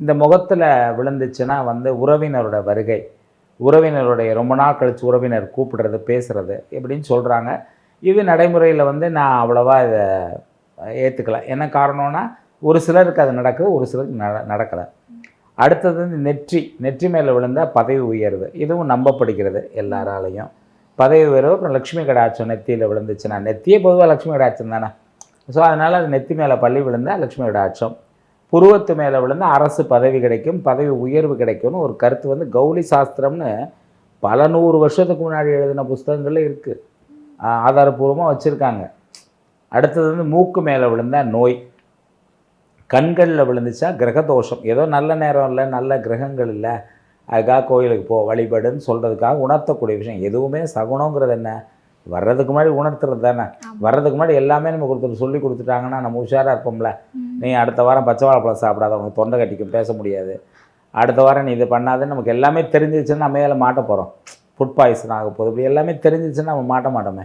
இந்த முகத்தில் விழுந்துச்சுன்னா வந்து உறவினரோட வருகை உறவினருடைய ரொம்ப நாள் கழித்து உறவினர் கூப்பிடுறது பேசுகிறது இப்படின்னு சொல்கிறாங்க இது நடைமுறையில் வந்து நான் அவ்வளோவா இதை ஏற்றுக்கலை என்ன காரணம்னா ஒரு சிலருக்கு அது நடக்குது ஒரு சிலருக்கு நட நடக்கலை. அடுத்தது வந்து நெற்றி நெற்றி மேலே விழுந்தால் பதவி உயர்வு இதுவும் நம்பப்படுகிறது எல்லாராலையும். பதவி உயர்வு அப்புறம் லக்ஷ்மி கடாட்சம் நெத்தியில் விழுந்துச்சுன்னா நெத்தியே பொதுவாக லக்ஷ்மி கடாட்சம் தானே. ஸோ அதனால் அது நெத்தி மேலே பள்ளி விழுந்தால் லக்ஷ்மி கடாட்சம். புருவத்து மேலே விழுந்து அரசு பதவி கிடைக்கும் பதவி உயர்வு கிடைக்கும்னு ஒரு கருத்து வந்து கௌலி சாஸ்திரம்னு பல நூறு வருஷத்துக்கு முன்னாடி எழுதின புஸ்தகங்கள்ல இருக்குது ஆதாரபூர்வமாக வச்சுருக்காங்க. அடுத்தது வந்து மூக்கு மேலே விழுந்தா நோய். கண்களில் விழுந்துச்சா கிரகதோஷம். ஏதோ நல்ல நேரம் இல்லை நல்ல கிரகங்கள் இல்லை. அதுக்காக கோயிலுக்கு போ வழிபடுன்னு சொல்கிறதுக்காக உணர்த்தக்கூடிய விஷயம். எதுவுமே சகுனங்கிறது என்ன? வர்றதுக்கு முன்னாடி உணர்த்துறது தானே. வர்றதுக்கு முன்னாடி எல்லாமே நம்ம ஒருத்தர் சொல்லி கொடுத்துட்டாங்கன்னா நம்ம உஷாராக இருப்போம்ல. நீ அடுத்த வாரம் பச்சை வாழைப்பழம் சாப்பிடாத உனக்கு தொண்டை கட்டிக்கும் பேச முடியாது. அடுத்த வாரம் நீ இது பண்ணாதுன்னு நமக்கு எல்லாமே தெரிஞ்சிச்சுன்னா நம்ம மேலே மாட்ட போகிறோம் ஃபுட் பாய்சன் ஆக போகுது. இப்படி எல்லாமே தெரிஞ்சிச்சுன்னா நம்ம மாட்ட மாட்டோமே.